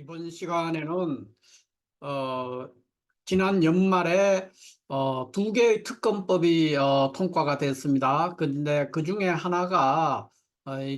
이번 시간에는 어, 지난 연말에 어, 두 개의 특검법이 어, 통과가 됐습니다. 근데 그 중에 하나가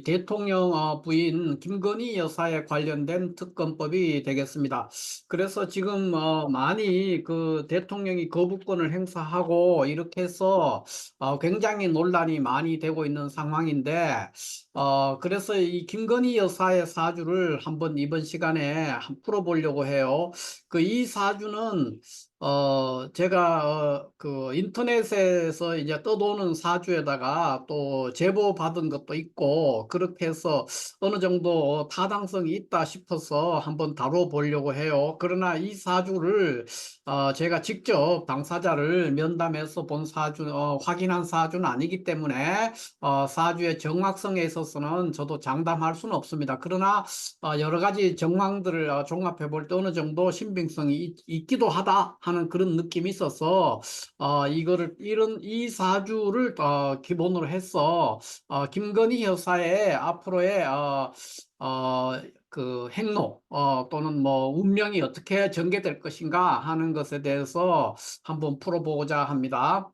대통령 어, 부인 김건희 여사에 관련된 특검법이 되겠습니다. 그래서 지금 어, 많이 그 대통령이 거부권을 행사하고 이렇게 해서 어, 굉장히 논란이 많이 되고 있는 상황인데 어, 그래서 이 김건희 여사의 사주를 한번 이번 시간에 한 풀어보려고 해요. 그 이 사주는 어, 제가, 어, 그, 인터넷에서 이제 떠도는 사주에다가 또 제보 받은 것도 있고, 그렇게 해서 어느 정도 타당성이 있다 싶어서 한번 다뤄보려고 해요. 그러나 이 사주를, 어, 제가 직접 당사자를 면담해서 본 사주, 어, 확인한 사주는 아니기 때문에, 어, 사주의 정확성에 있어서는 저도 장담할 수는 없습니다. 그러나, 어, 여러 가지 정황들을 어, 종합해 볼 때 어느 정도 신빙성이 있, 있기도 하다 하는 그런 느낌이 있어서 어, 이거를 이런 이 사주를 어, 기본으로 해서 어, 김건희 여사의 앞으로의 어, 어, 그 행로 어, 또는 뭐 운명이 어떻게 전개될 것인가 하는 것에 대해서 한번 풀어보고자 합니다.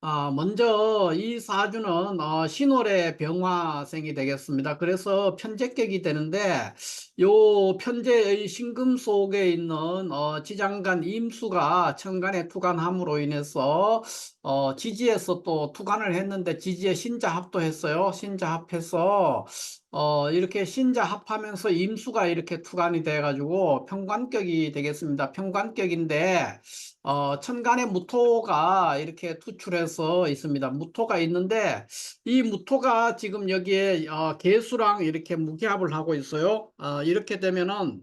아, 먼저 이 사주는 어, 신월의 병화생이 되겠습니다. 그래서 편제격이 되는데 요 편제의 신금 속에 있는 어, 지장간 임수가 천간에 투간함으로 인해서 어, 지지에서 또 투간을 했는데 지지에 신자합도 했어요. 신자합해서 어, 이렇게 신자 합하면서 임수가 이렇게 투간이 돼가지고 평관격이 되겠습니다. 평관격인데 어, 천간에 무토가 이렇게 투출해서 있습니다. 무토가 있는데 이 무토가 지금 여기에 어, 개수랑 이렇게 무기합을 하고 있어요. 어, 이렇게 되면은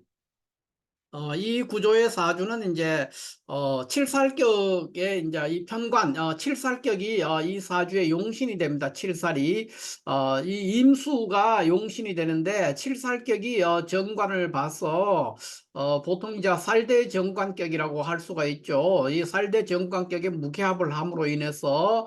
어, 이 구조의 사주는 이제 어, 칠살격의 이제 이 편관 어, 칠살격이 어, 이 사주의 용신이 됩니다. 칠살이 어, 이 임수가 용신이 되는데 칠살격이 어, 정관을 봐서 어, 보통 이제 살대 정관격이라고 할 수가 있죠. 이 살대 정관격의 무게합을 함으로 인해서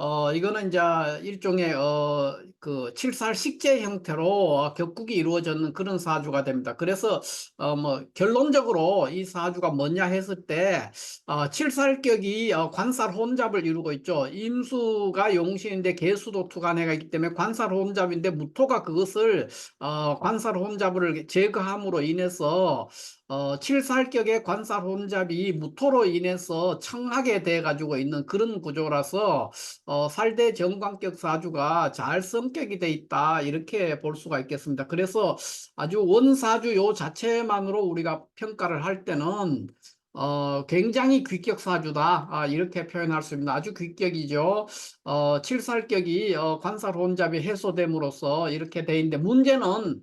어, 이거는 이제 일종의, 어, 그, 칠살 식재 형태로 어, 격국이 이루어졌는 그런 사주가 됩니다. 그래서, 어, 뭐, 결론적으로 이 사주가 뭐냐 했을 때, 어, 칠살격이 어, 관살 혼잡을 이루고 있죠. 임수가 용신인데 개수도 투간해가 있기 때문에 관살 혼잡인데 무토가 그것을, 어, 관살 혼잡을 제거함으로 인해서, 어, 칠살격의 관살 혼잡이 무토로 인해서 청하게 돼 가지고 있는 그런 구조라서 어, 살대 정관격 사주가 잘 성 격이 돼 있다 이렇게 볼 수가 있겠습니다. 그래서 아주 원사주 요 자체만으로 우리가 평가를 할 때는 어, 굉장히 귀격 사주다. 아, 이렇게 표현할 수 있습니다. 아주 귀격이죠. 어, 칠살격이 어, 관살 혼잡이 해소됨으로써 이렇게 돼 있는데 문제는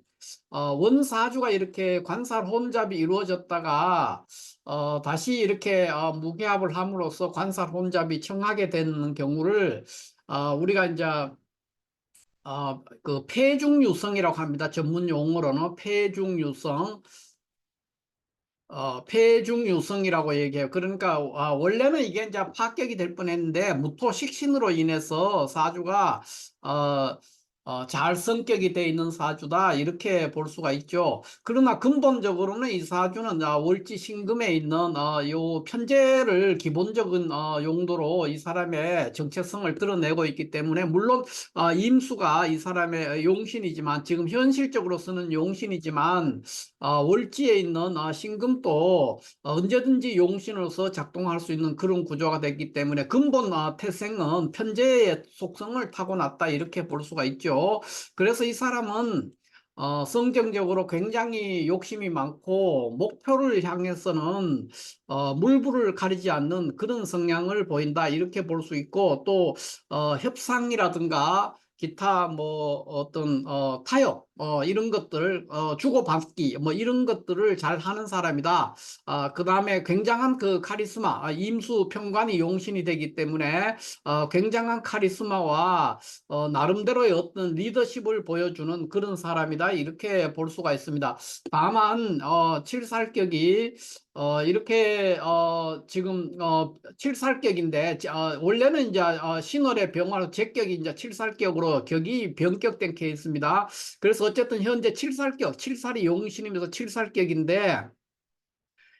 어, 원사주가 이렇게 관살 혼잡이 이루어졌다가 어, 다시 이렇게 어, 무게합을 함으로써 관살 혼잡이 청하게 되는 경우를 어, 우리가 이제 어, 그 폐중유성이라고 합니다. 전문 용어로는 폐중유성. 어, 폐중유성이라고 얘기해요. 그러니까 아, 원래는 이게 이제 파격이 될 뻔했는데 무토식신으로 인해서 사주가 어, 어, 잘 성격이 돼 있는 사주다 이렇게 볼 수가 있죠. 그러나 근본적으로는 이 사주는 아, 월지 신금에 있는 어, 요 편제를 기본적인 어, 용도로 이 사람의 정체성을 드러내고 있기 때문에 물론 어, 임수가 이 사람의 용신이지만 지금 현실적으로 쓰는 용신이지만 어, 월지에 있는 어, 신금도 언제든지 용신으로서 작동할 수 있는 그런 구조가 됐기 때문에 근본 어, 태생은 편제의 속성을 타고났다 이렇게 볼 수가 있죠. 그래서 이 사람은 어, 성경적으로 굉장히 욕심이 많고 목표를 향해서는 어, 물불을 가리지 않는 그런 성향을 보인다. 이렇게 볼 수 있고 또 어, 협상이라든가 기타 뭐 어떤 어, 타협 어, 이런 것들 어, 주고받기 뭐 이런 것들을 잘 하는 사람이다. 아, 그 다음에 굉장한 그 카리스마 아, 임수 평관이 용신이 되기 때문에 어, 굉장한 카리스마와 어, 나름대로의 어떤 리더십을 보여주는 그런 사람이다 이렇게 볼 수가 있습니다. 다만 어, 칠살격이 어, 이렇게, 어, 지금, 어, 칠살격인데, 어, 원래는 이제, 어, 신월의 병화로 제격이 이제 칠살격으로 격이 변격된 케이스입니다. 그래서 어쨌든 현재 칠살격, 칠살이 용신이면서 칠살격인데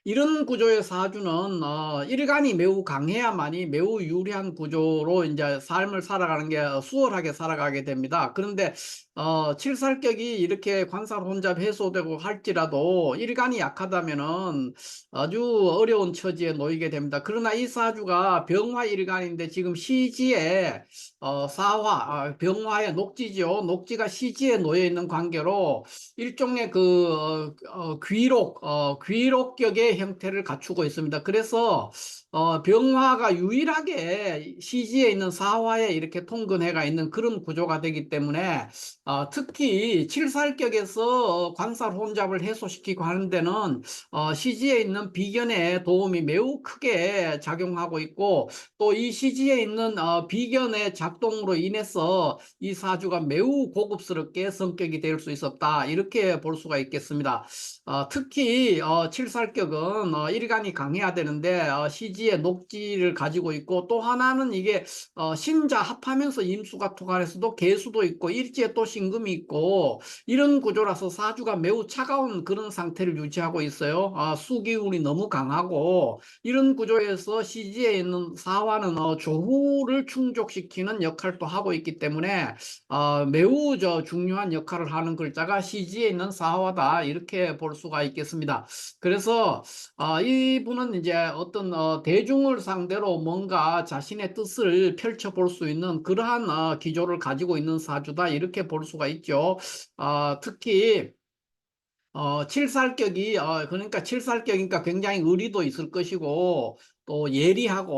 이런 구조의 사주는 어, 일간이 매우 강해야만이 매우 유리한 구조로 이제 삶을 살아가는 게 수월하게 살아가게 됩니다. 그런데 어, 칠살격이 이렇게 관살 혼잡 해소되고 할지라도 일간이 약하다면은 아주 어려운 처지에 놓이게 됩니다. 그러나 이 사주가 병화 일간인데 지금 시지에 어, 사화, 아, 병화의 녹지죠. 녹지가 시지에 놓여 있는 관계로 일종의 그 어, 어, 귀록, 어, 귀록격의 형태를 갖추고 있습니다. 그래서 어, 병화가 유일하게 시지에 있는 사화에 이렇게 통근해가 있는 그런 구조가 되기 때문에 어, 특히 칠살격에서 관살 혼잡을 해소시키고 하는 데는 어, 시지에 있는 비견의 도움이 매우 크게 작용하고 있고 또 이 시지에 있는 어, 비견의 작동으로 인해서 이 사주가 매우 고급스럽게 성격이 될 수 있었다 이렇게 볼 수가 있겠습니다. 어, 특히 어, 칠살격은 어, 일간이 강해야 되는데 어, 시지의 녹지를 가지고 있고 또 하나는 이게 어, 신자 합하면서 임수가 토간에서도 개수도 있고 일지에 또 신금이 있고 이런 구조라서 사주가 매우 차가운 그런 상태를 유지하고 있어요. 아, 수기운이 너무 강하고 이런 구조에서 시지에 있는 사화는 어, 조후를 충족시키는 역할도 하고 있기 때문에 어, 매우 저 중요한 역할을 하는 글자가 시지에 있는 사화다 이렇게 볼 수가 있겠습니다. 그래서 어, 이분은 이제 어떤 어, 대중을 상대로 뭔가 자신의 뜻을 펼쳐볼 수 있는 그러한 어, 기조를 가지고 있는 사주다 이렇게 볼 수가 있죠. 어, 특히 어, 칠살격이, 어, 그러니까 칠살격이니까 굉장히 의리도 있을 것이고, 또 예리하고,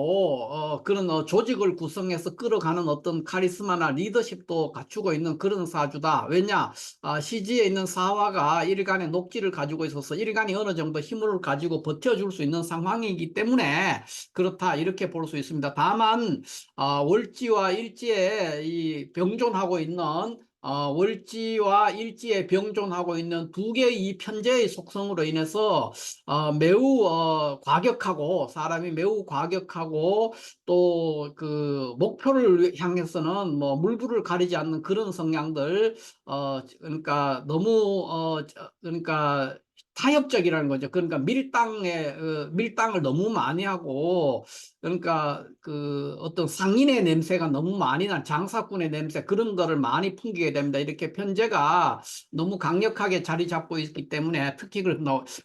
어, 그런 어, 조직을 구성해서 끌어가는 어떤 카리스마나 리더십도 갖추고 있는 그런 사주다. 왜냐, 아, 시지에 있는 사화가 일간의 녹지를 가지고 있어서 일간이 어느 정도 힘을 가지고 버텨줄 수 있는 상황이기 때문에 그렇다. 이렇게 볼 수 있습니다. 다만, 아, 월지와 일지에 이 병존하고 있는 어, 월지와 일지에 병존하고 있는 두 개의 이 편재의 속성으로 인해서 어, 매우 어, 과격하고 사람이 매우 과격하고 또 그 목표를 향해서는 뭐 물불을 가리지 않는 그런 성향들 어, 그러니까 너무 어, 저- 그러니까 타협적이라는 거죠. 그러니까 밀당에 어, 밀당을 너무 많이 하고 그러니까 그 어떤 상인의 냄새가 너무 많이 난 장사꾼의 냄새 그런 거를 많이 풍기게 됩니다. 이렇게 편제가 너무 강력하게 자리 잡고 있기 때문에 특히 그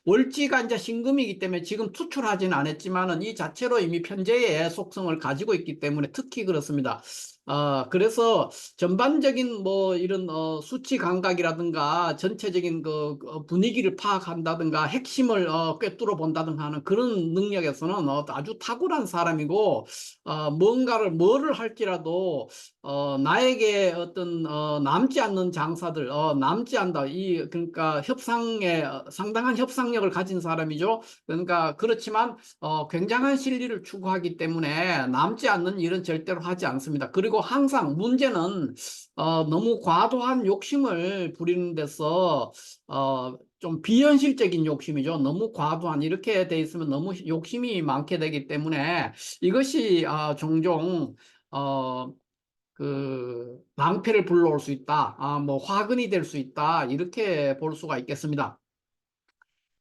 월지가 이제 신금이기 때문에 지금 투출하지는 않았지만은 이 자체로 이미 편제의 속성을 가지고 있기 때문에 특히 그렇습니다. 어, 그래서 전반적인 뭐 이런 어, 수치 감각이라든가 전체적인 그 어, 분위기를 파악한다든가 핵심을 어, 꿰뚫어 본다든가 하는 그런 능력에서는 어, 아주 탁월한 사람 이고 어, 뭔가를 뭐를 할지라도 어, 나에게 어떤 어, 남지 않는 장사들 어, 남지 않다 이 그러니까 협상에 어, 상당한 협상력을 가진 사람이죠. 그러니까 그렇지만 어, 굉장한 실리를 추구하기 때문에 남지 않는 일은 절대로 하지 않습니다. 그리고 항상 문제는 어, 너무 과도한 욕심을 부리는 데서 어, 좀 비현실적인 욕심이죠. 너무 과도한 이렇게 돼 있으면 너무 욕심이 많게 되기 때문에 이것이 아, 종종 어, 그 낭패를 불러올 수 있다. 아, 뭐 화근이 될 수 있다. 이렇게 볼 수가 있겠습니다.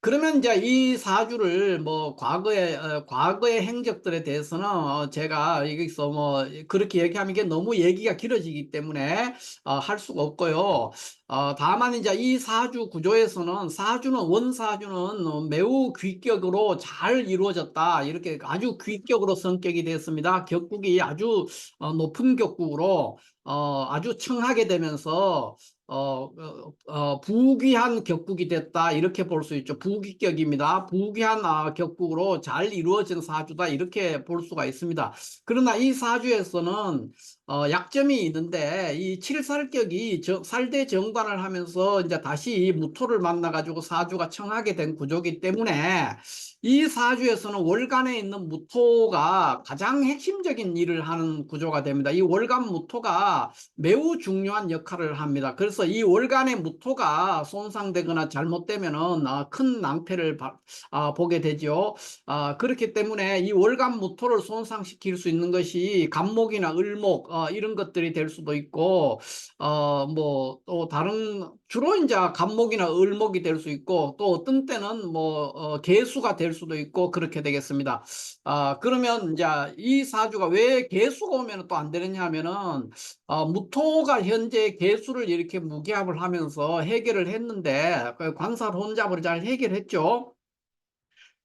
그러면 이제 이 사주를 뭐 과거의 어, 과거의 행적들에 대해서는 어, 제가 여기서 뭐 그렇게 얘기하면 이게 너무 얘기가 길어지기 때문에 어, 할 수가 없고요. 어, 다만 이제 이 사주 구조에서는 사주는 원사주는 매우 귀격으로 잘 이루어졌다. 이렇게 아주 귀격으로 성격이 됐습니다. 격국이 아주 어, 높은 격국으로 어, 아주 청하게 되면서 어, 어, 어, 부귀한 격국이 됐다 이렇게 볼 수 있죠. 부귀격입니다. 부귀한 아, 격국으로 잘 이루어진 사주다 이렇게 볼 수가 있습니다. 그러나 이 사주에서는 어, 약점이 있는데 이 칠살격이 저, 살대 정관을 하면서 이제 다시 무토를 만나 가지고 사주가 청하게 된 구조기 때문에 이 사주에서는 월간에 있는 무토가 가장 핵심적인 일을 하는 구조가 됩니다. 이 월간 무토가 매우 중요한 역할을 합니다. 그래서 이 월간의 무토가 손상되거나 잘못되면은 아, 큰 낭패를 바- 아, 보게 되죠. 아, 그렇기 때문에 이 월간 무토를 손상시킬 수 있는 것이 간목이나 을목, 어, 어, 이런 것들이 될 수도 있고 어, 뭐 또 다른 주로 이제 간목이나 을목이 될 수 있고 또 어떤 때는 뭐 어, 개수가 될 수도 있고 그렇게 되겠습니다. 아 그러면 이제 이 사주가 왜 개수가 오면 또 안 되느냐 하면은 어, 무토가 현재 개수를 이렇게 무기합을 하면서 해결을 했는데 그 관살 혼잡을 잘 해결했죠.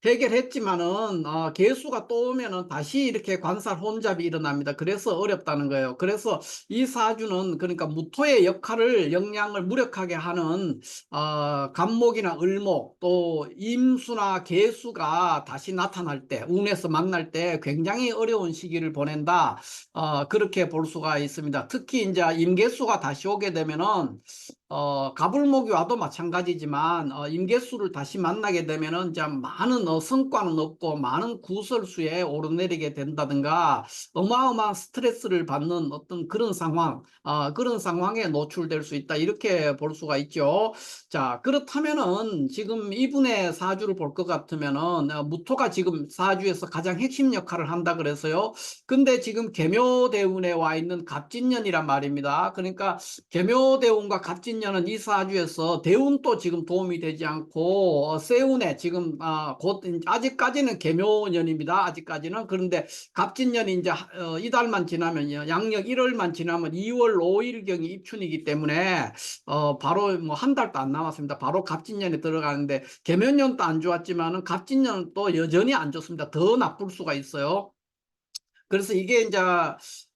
해결했지만은 어, 개수가 또 오면은 다시 이렇게 관살 혼잡이 일어납니다. 그래서 어렵다는 거예요. 그래서 이 사주는 그러니까 무토의 역할을 영향을 무력하게 하는 어, 간목이나 을목 또 임수나 개수가 다시 나타날 때 운에서 만날 때 굉장히 어려운 시기를 보낸다. 어, 그렇게 볼 수가 있습니다. 특히 이제 임계수가 다시 오게 되면은 어, 가불목이 와도 마찬가지지만 어, 임계수를 다시 만나게 되면은 이제 많은 어, 성과는 없고 많은 구설수에 오르내리게 된다든가 어마어마한 스트레스를 받는 어떤 그런 상황 어, 그런 상황에 노출될 수 있다 이렇게 볼 수가 있죠. 자 그렇다면은 지금 이분의 사주를 볼 것 같으면은 어, 무토가 지금 사주에서 가장 핵심 역할을 한다 그래서요. 근데 지금 계묘대운에 와 있는 갑진년이란 말입니다. 그러니까 계묘대운과 갑진 년은 이 사주에서 대운도 지금 도움이 되지 않고 어, 세운에 지금 아, 곧 아직까지는 계묘년입니다. 아직까지는 그런데 갑진년이 이제 어, 이달만 지나면요, 양력 1월만 지나면 2월 5일경이 입춘이기 때문에 어, 바로 뭐 한 달도 안 남았습니다. 바로 갑진년에 들어가는데 계묘년도 안 좋았지만은 갑진년은 또 여전히 안 좋습니다. 더 나쁠 수가 있어요. 그래서 이게 이제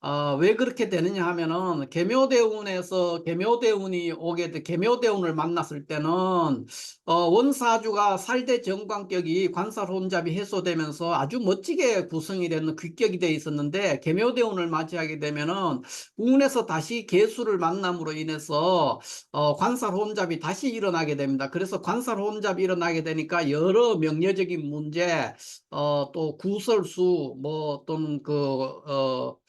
어, 왜 그렇게 되느냐 하면은 계묘대운에서 계묘대운이 오게 돼 계묘대운을 만났을 때는 어, 원사주가 살대 정관격이 관살 혼잡이 해소되면서 아주 멋지게 구성이 되는 귀격이 돼 있었는데 계묘대운을 맞이하게 되면은 운에서 다시 개수를 만남으로 인해서 어, 관살 혼잡이 다시 일어나게 됩니다. 그래서 관살 혼잡이 일어나게 되니까 여러 명료적인 문제 어, 또 구설수 뭐 또는 그 어,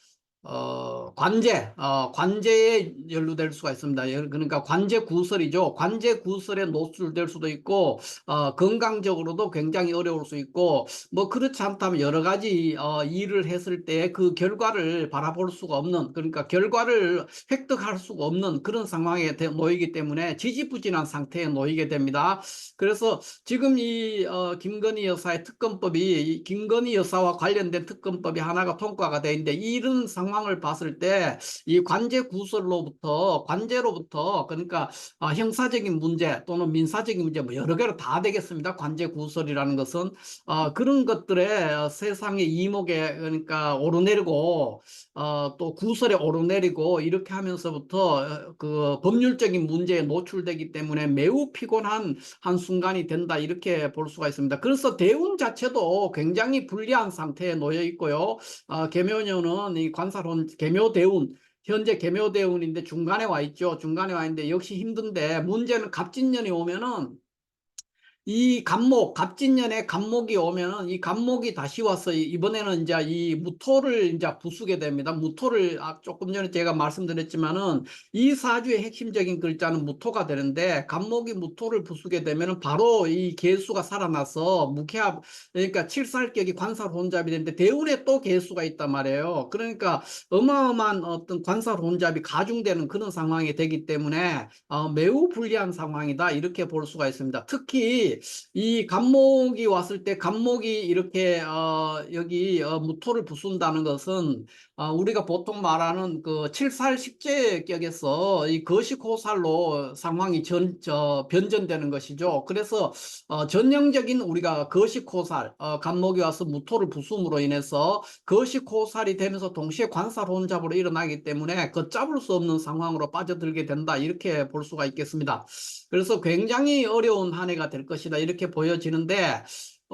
어, 관제, 어, 관제에 연루될 수가 있습니다. 예, 그러니까 관제 구설이죠. 관제 구설에 노출될 수도 있고, 어, 건강적으로도 굉장히 어려울 수 있고, 뭐 그렇지 않다면 여러 가지 어, 일을 했을 때 그 결과를 바라볼 수가 없는, 그러니까 결과를 획득할 수가 없는 그런 상황에 대- 놓이기 때문에 지지부진한 상태에 놓이게 됩니다. 그래서 지금 이 어, 김건희 여사의 특검법이 이 김건희 여사와 관련된 특검법이 하나가 통과가 돼 있는데 이런 상황 을 봤을 때 이 관제 구설로부터 관제로부터 그러니까 아, 형사적인 문제 또는 민사적인 문제 뭐 여러 개로 다 되겠습니다. 관제 구설이라는 것은 어, 그런 것들에 어, 세상의 이목에 그러니까 오르내리고 어, 또 구설에 오르내리고 이렇게 하면서부터 어, 그 법률적인 문제에 노출되기 때문에 매우 피곤한 한 순간이 된다 이렇게 볼 수가 있습니다. 그래서 대운 자체도 굉장히 불리한 상태에 놓여 있고요. 어, 계묘년은 이 관사 론 계묘대운 현재 계묘대운인데 중간에 와 있죠. 중간에 와 있는데 역시 힘든데 문제는 갑진년이 오면은 이 갑목, 갑진년에 갑목이 오면은 이 갑목이 다시 와서 이- 이번에는 이제 이 무토를 이제 부수게 됩니다. 무토를 아, 조금 전에 제가 말씀드렸지만은 이 사주의 핵심적인 글자는 무토가 되는데 갑목이 무토를 부수게 되면은 바로 이 개수가 살아나서 무쾌합 그러니까 칠살격이 관살 혼잡이 되는데 대운에 또 개수가 있단 말이에요. 그러니까 어마어마한 어떤 관살 혼잡이 가중되는 그런 상황이 되기 때문에 어, 매우 불리한 상황이다 이렇게 볼 수가 있습니다. 특히 이 간목이 왔을 때 간목이 이렇게 어, 여기 어, 무토를 부순다는 것은 어, 우리가 보통 말하는 그 칠살 식재격에서 이 거시고살로 상황이 전, 저, 변전되는 것이죠. 그래서 어, 전형적인 우리가 거시고살, 어, 간목이 와서 무토를 부숨으로 인해서 거시고살이 되면서 동시에 관살 혼잡으로 일어나기 때문에 걷잡을 수 없는 상황으로 빠져들게 된다 이렇게 볼 수가 있겠습니다. 그래서 굉장히 어려운 한 해가 될 것이다 이렇게 보여지는데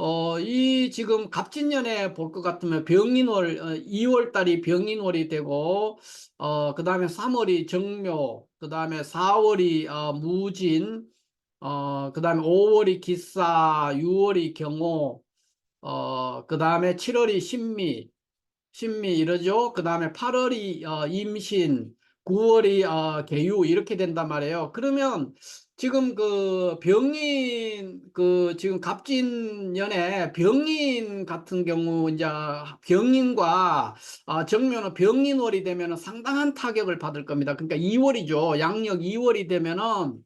어, 이 지금 갑진년에 볼 것 같으면 병인월 어, 2월 달이 병인월이 되고 어, 그 다음에 3월이 정묘 그 다음에 4월이 어, 무진 어, 그 다음에 5월이 기사 6월이 경호 어, 그 다음에 7월이 신미 신미 이러죠. 그 다음에 8월이 어, 임신, 9월이 어, 개유 이렇게 된단 말이에요. 그러면 지금 그 병인 그 지금 갑진년에 병인 같은 경우 이제 병인과 아, 정묘는 병인월이 되면은 상당한 타격을 받을 겁니다. 그러니까 2월이죠. 양력 2월이 되면은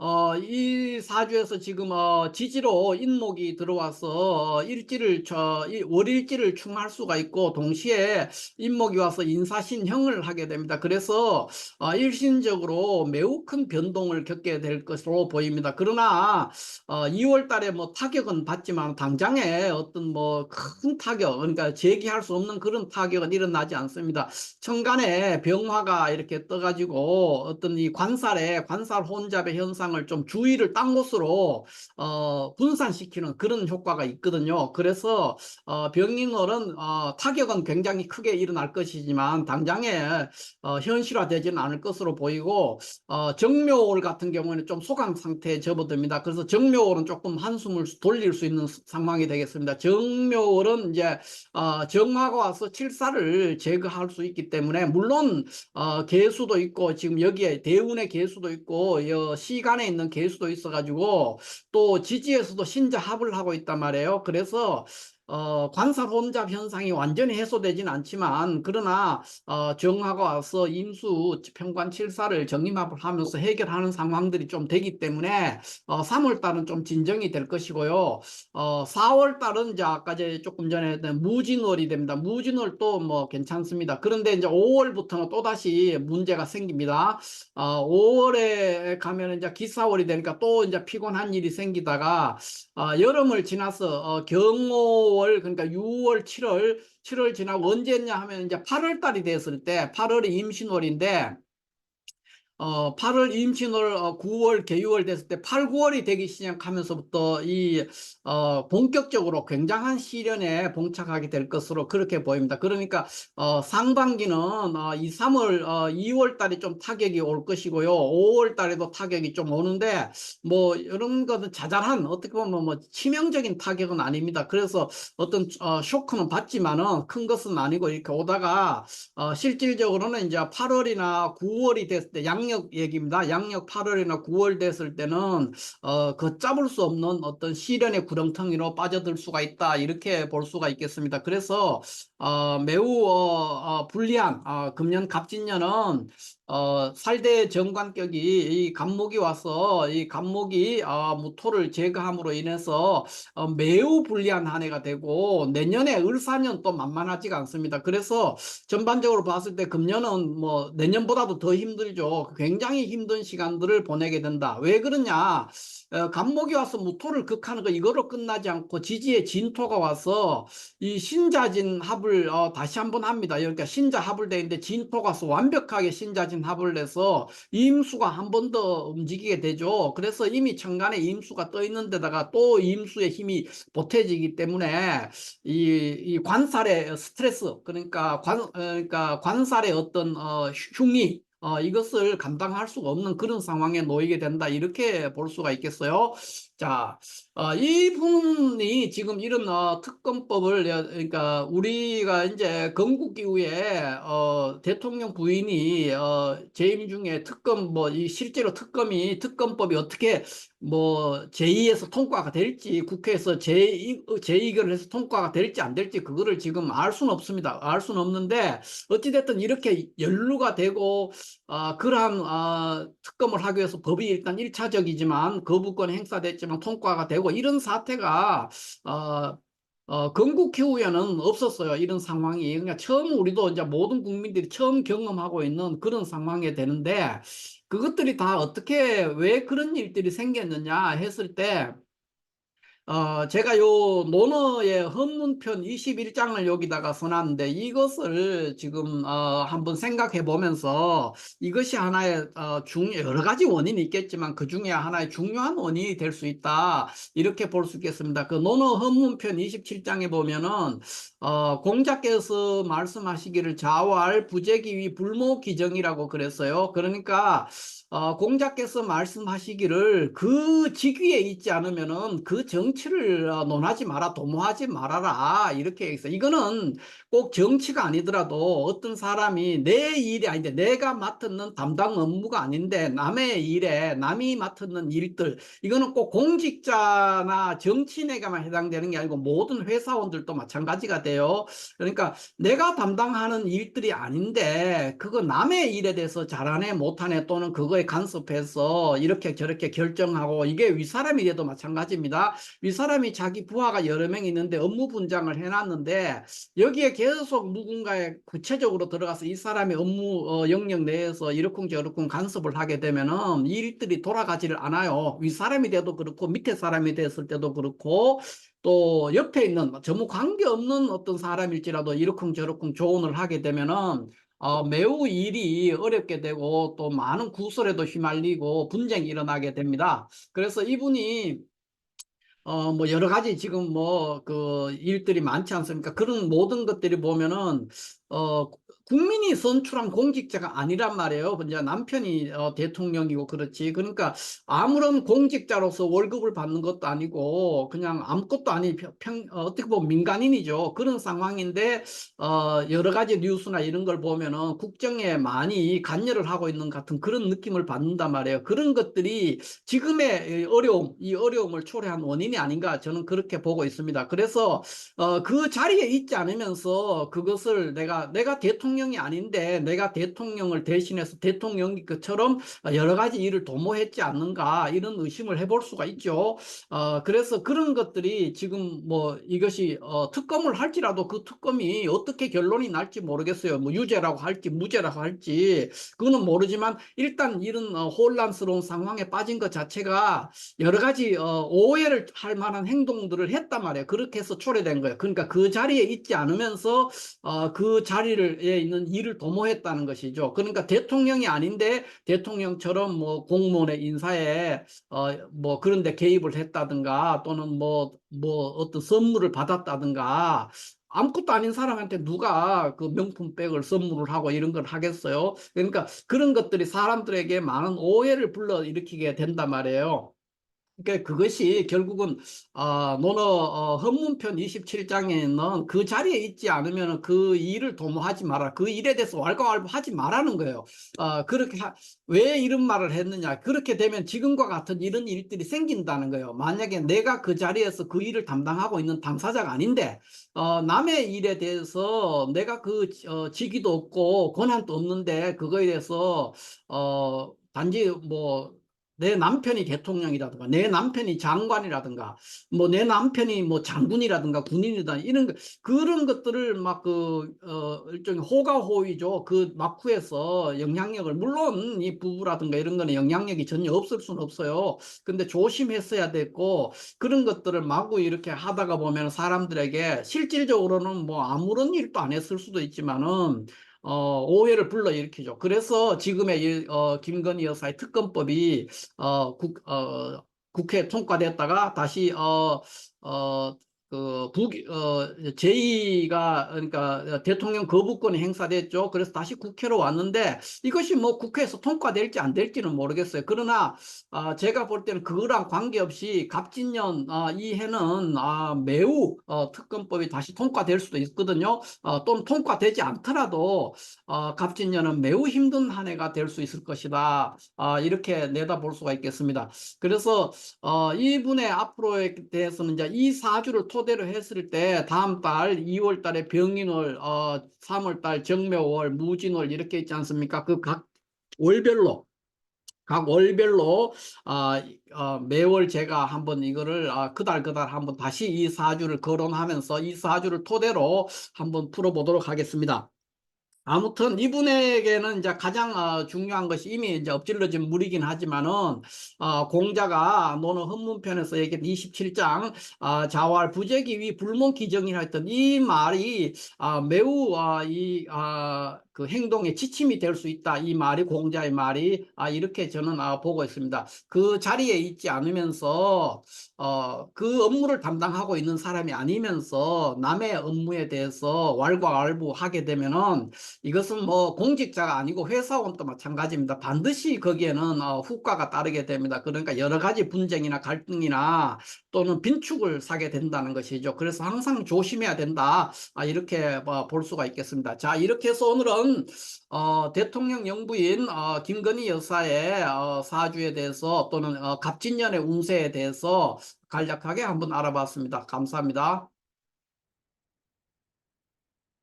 어, 이 사주에서 지금 어, 지지로 인목이 들어와서 어, 일지를 저 이- 월일지를 충할 수가 있고 동시에 인목이 와서 인사신형을 하게 됩니다. 그래서 어, 일신적으로 매우 큰 변동을 겪게 될 것으로 보입니다. 그러나 어, 2월 달에 뭐 타격은 받지만 당장에 어떤 뭐 큰 타격 그러니까 제기할 수 없는 그런 타격은 일어나지 않습니다. 천간에 병화가 이렇게 떠가지고 어떤 이 관살에 관살 혼잡의 현상 을 좀 주의를 딴 곳으로 어, 분산시키는 그런 효과가 있거든요. 그래서 어, 병인월은 어, 타격은 굉장히 크게 일어날 것이지만 당장에 어, 현실화되지는 않을 것으로 보이고 어, 정묘월 같은 경우에는 좀 소강 상태에 접어듭니다. 그래서 정묘월은 조금 한숨을 돌릴 수 있는 상황이 되겠습니다. 정묘월은 이제 어, 정화가 와서 칠사를 제거할 수 있기 때문에 물론 어, 개수도 있고 지금 여기에 대운의 개수도 있고 여, 시간 에 있는 개수도 있어가지고 또 지지에서도 신자합을 하고 있단 말이에요. 그래서 어, 관살 혼잡 현상이 완전히 해소되진 않지만 그러나 어, 정화가 와서 임수 평관 칠사를 정림합을 하면서 해결하는 상황들이 좀 되기 때문에 어, 3월 달은 좀 진정이 될 것이고요. 어, 4월 달은 이제 아까 이제 조금 전에 무진월이 됩니다. 무진월도 뭐 괜찮습니다. 그런데 이제 5월부터는 또 다시 문제가 생깁니다. 어, 5월에 가면 이제 기사월이 되니까 또 이제 피곤한 일이 생기다가 어, 여름을 지나서 어, 경호 월 그러니까 6월, 7월, 7월 지나고 언제냐 하면 이제 8월 달이 됐을 때 8월이 임신월인데 어, 8월 임신월, 어, 9월 개유월 됐을 때 8, 9월이 되기 시작하면서부터 이 어, 본격적으로 굉장한 시련에 봉착하게 될 것으로 그렇게 보입니다. 그러니까 어, 상반기는 어, 2, 3월, 어, 2월 달에 좀 타격이 올 것이고요. 5월 달에도 타격이 좀 오는데 뭐 이런 것은 자잘한 어떻게 보면 뭐 치명적인 타격은 아닙니다. 그래서 어떤 어, 쇼크는 받지만은 큰 것은 아니고 이렇게 오다가 어, 실질적으로는 이제 8월이나 9월이 됐을 때양 력 얘기입니다. 양력 8월이나 9월 됐을 때는 어, 그 잡을 수 없는 어떤 시련의 구렁텅이로 빠져들 수가 있다. 이렇게 볼 수가 있겠습니다. 그래서 어, 매우 어, 어, 불리한 어, 금년 갑진년은 어, 살대 정관격이 이 간목이 와서 이 간목이 어, 무토를 제거함으로 인해서 어, 매우 불리한 한 해가 되고 내년에 을사년 또 만만하지가 않습니다. 그래서 전반적으로 봤을 때 금년은 뭐 내년보다도 더 힘들죠. 굉장히 힘든 시간들을 보내게 된다. 왜 그러냐? 어, 간목이 와서 무토를 극하는 거 이거로 끝나지 않고 지지의 진토가 와서 이 신자진 합을 어, 다시 한번 합니다. 그러니까 신자 합을 되는데 진토가 와서 완벽하게 신자진 합을 내서 임수가 한 번 더 움직이게 되죠. 그래서 이미 천간에 임수가 떠 있는 데다가 또 임수의 힘이 보태지기 때문에 이, 이 관살의 스트레스 그러니까 관 어, 그러니까 관살의 어떤 어, 흉이 어, 이것을 감당할 수가 없는 그런 상황에 놓이게 된다 이렇게 볼 수가 있겠어요. 자, 어, 이분이 지금 이런 어, 특검법을 여- 그러니까 우리가 이제 건국 이후에 어, 대통령 부인이 어, 재임 중에 특검 뭐 이 실제로 특검이 특검법이 어떻게 뭐 제2에서 통과가 될지 국회에서 재, 재의결을 해서 통과가 될지 안 될지 그거를 지금 알 수는 없습니다. 알 수는 없는데 어찌 됐든 이렇게 연루가 되고 어, 그러한 어, 특검을 하기 위해서 법이 일단 일차적이지만 거부권 행사됐지만 통과가 되고 이런 사태가 어, 어, 건국 이후에는 없었어요. 이런 상황이. 그러니까 처음 우리도 이제 모든 국민들이 처음 경험하고 있는 그런 상황이 되는데 그것들이 다 어떻게 왜 그런 일들이 생겼느냐 했을 때 어, 제가 요 논어의 헌문편 21장을 여기다가 써놨는데 이것을 지금 어, 한번 생각해 보면서 이것이 하나의 어, 중 여러 가지 원인이 있겠지만 그 중에 하나의 중요한 원인이 될 수 있다 이렇게 볼 수 있겠습니다. 그 논어 헌문편 27장에 보면은 어, 공자께서 말씀하시기를 자활 부재기위 불모 기정이라고 그랬어요. 그러니까 어, 공자께서 말씀하시기를 그 직위에 있지 않으면은 그 정치를 어, 논하지 마라, 도모하지 말아라. 이렇게 해서 이거는 꼭 정치가 아니더라도 어떤 사람이 내 일이 아닌데 내가 맡는 담당 업무가 아닌데 남의 일에 남이 맡는 일들 이거는 꼭 공직자나 정치인에게만 해당되는 게 아니고 모든 회사원들도 마찬가지가 돼 요. 그러니까 내가 담당하는 일들이 아닌데 그거 남의 일에 대해서 잘하네 못하네 또는 그거에 간섭해서 이렇게 저렇게 결정하고 이게 윗사람이 돼도 마찬가지입니다. 윗사람이 자기 부하가 여러 명 있는데 업무 분장을 해놨는데 여기에 계속 누군가에 구체적으로 들어가서 이 사람의 업무 어, 영역 내에서 이러쿵저러쿵 간섭을 하게 되면은 이 일들이 돌아가지를 않아요. 윗사람이 돼도 그렇고 밑에 사람이 됐을 때도 그렇고 또 옆에 있는 전무 관계없는 어떤 사람일지라도 이러쿵저러쿵 조언을 하게 되면은 어, 매우 일이 어렵게 되고 또 많은 구설에도 휘말리고 분쟁이 일어나게 됩니다. 그래서 이분이 어, 뭐, 여러 가지 지금 뭐, 그, 일들이 많지 않습니까? 그런 모든 것들이 보면은, 어, 국민이 선출한 공직자가 아니란 말이에요. 이제 남편이 어, 대통령이고 그렇지. 그러니까 아무런 공직자로서 월급을 받는 것도 아니고 그냥 아무것도 아닌 평, 평- 어, 어떻게 보면 민간인이죠. 그런 상황인데 어, 여러 가지 뉴스나 이런 걸 보면은 국정에 많이 관여를 하고 있는 같은 그런 느낌을 받는단 말이에요. 그런 것들이 지금의 이 어려움, 이 어려움을 초래한 원인이 아닌가 저는 그렇게 보고 있습니다. 그래서 어, 그 자리에 있지 않으면서 그것을 내가 내가 대통령이 아닌데 내가 대통령을 대신해서 대통령이 그처럼 여러 가지 일을 도모했지 않는가 이런 의심을 해볼 수가 있죠. 어, 그래서 그런 것들이 지금 뭐 이것이 어, 특검을 할지라도 그 특검이 어떻게 결론이 날지 모르겠어요. 뭐 유죄라고 할지 무죄라고 할지 그거는 모르지만 일단 이런 어, 혼란스러운 상황에 빠진 것 자체가 여러 가지 어, 오해를 할 만한 행동들을 했단 말이에요. 그렇게 해서 초래된 거예요. 그러니까 그 자리에 있지 않으면서 어, 그 자리에 있는 일을 도모했다는 것이죠. 그러니까 대통령이 아닌데 대통령처럼 뭐 공무원의 인사에 어, 뭐 그런 데 개입을 했다든가 또는 뭐, 뭐 어떤 선물을 받았다든가 아무것도 아닌 사람한테 누가 그 명품백을 선물을 하고 이런 걸 하겠어요? 그러니까 그런 것들이 사람들에게 많은 오해를 불러일으키게 된단 말이에요. 그러니까 그것이 결국은 어, 논어 어, 헌문편 27장에 있는 그 자리에 있지 않으면 그 일을 도모하지 마라. 그 일에 대해서 왈가왈부하지 말라는 거예요. 어, 그렇게 하- 왜 이런 말을 했느냐? 그렇게 되면 지금과 같은 이런 일들이 생긴다는 거예요. 만약에 내가 그 자리에서 그 일을 담당하고 있는 당사자가 아닌데 어, 남의 일에 대해서 내가 그 어, 직위도 없고 권한도 없는데 그거에 대해서 어, 단지 뭐 내 남편이 대통령이라든가 내 남편이 장관이라든가 뭐 내 남편이 뭐 장군이라든가 군인이다 이런 거 그런 것들을 막 그 어 일종의 호가호위죠. 그 막후에서 영향력을 물론 이 부부라든가 이런 거는 영향력이 전혀 없을 수는 없어요. 근데 조심했어야 됐고 그런 것들을 마구 이렇게 하다가 보면 사람들에게 실질적으로는 뭐 아무런 일도 안 했을 수도 있지만은 어, 오해를 불러일으키죠. 그래서 지금의 이, 어, 김건희 여사의 특검법이 어, 국, 어, 국회 통과됐다가 다시 어, 어, 그 부, 어, 제2가 그러니까 대통령 거부권이 행사됐죠. 그래서 다시 국회로 왔는데 이것이 뭐 국회에서 통과될지 안 될지는 모르겠어요. 그러나 아, 제가 볼 때는 그거랑 관계없이 갑진년 아, 이 해는 아, 매우 어, 특검법이 다시 통과될 수도 있거든요. 어, 또는 통과되지 않더라도 어, 갑진년은 매우 힘든 한 해가 될 수 있을 것이다. 아, 이렇게 내다볼 수가 있겠습니다. 그래서 어, 이분의 앞으로에 대해서는 이제 이 사주를 토대로 했을 때 다음 달 2월 달에 병인월, 어, 3월 달 정묘월, 무진월 이렇게 있지 않습니까? 그 각 월별로 각 월별로 아, 어, 매월 제가 한번 이거를 아, 그달 그달 한번 다시 이 사주를 거론하면서 이 사주를 토대로 한번 풀어보도록 하겠습니다. 아무튼 이분에게는 이제 가장 어, 중요한 것이 이미 이제 엎질러진 물이긴 하지만은 어, 공자가 논어 헌문편에서 얘기한 27장 어, 자활 부재기 위 불문 기정이라 했던 이 말이 아, 매우 아, 이 아, 그 행동에 지침이 될 수 있다. 이 말이 공자의 말이 아 이렇게 저는 아 보고 있습니다. 그 자리에 있지 않으면서 어 그 업무를 담당하고 있는 사람이 아니면서 남의 업무에 대해서 왈가왈부하게 되면은 이것은 뭐 공직자가 아니고 회사원도 마찬가지입니다. 반드시 거기에는 어, 후과가 따르게 됩니다. 그러니까 여러 가지 분쟁이나 갈등이나 또는 빈축을 사게 된다는 것이죠. 그래서 항상 조심해야 된다. 아, 이렇게 뭐볼 수가 있겠습니다. 자, 이렇게 해서 오늘은 어, 대통령 영부인 어, 김건희 여사의 어, 사주에 대해서 또는 어, 갑진년의 운세에 대해서 간략하게 한번 알아봤습니다. 감사합니다.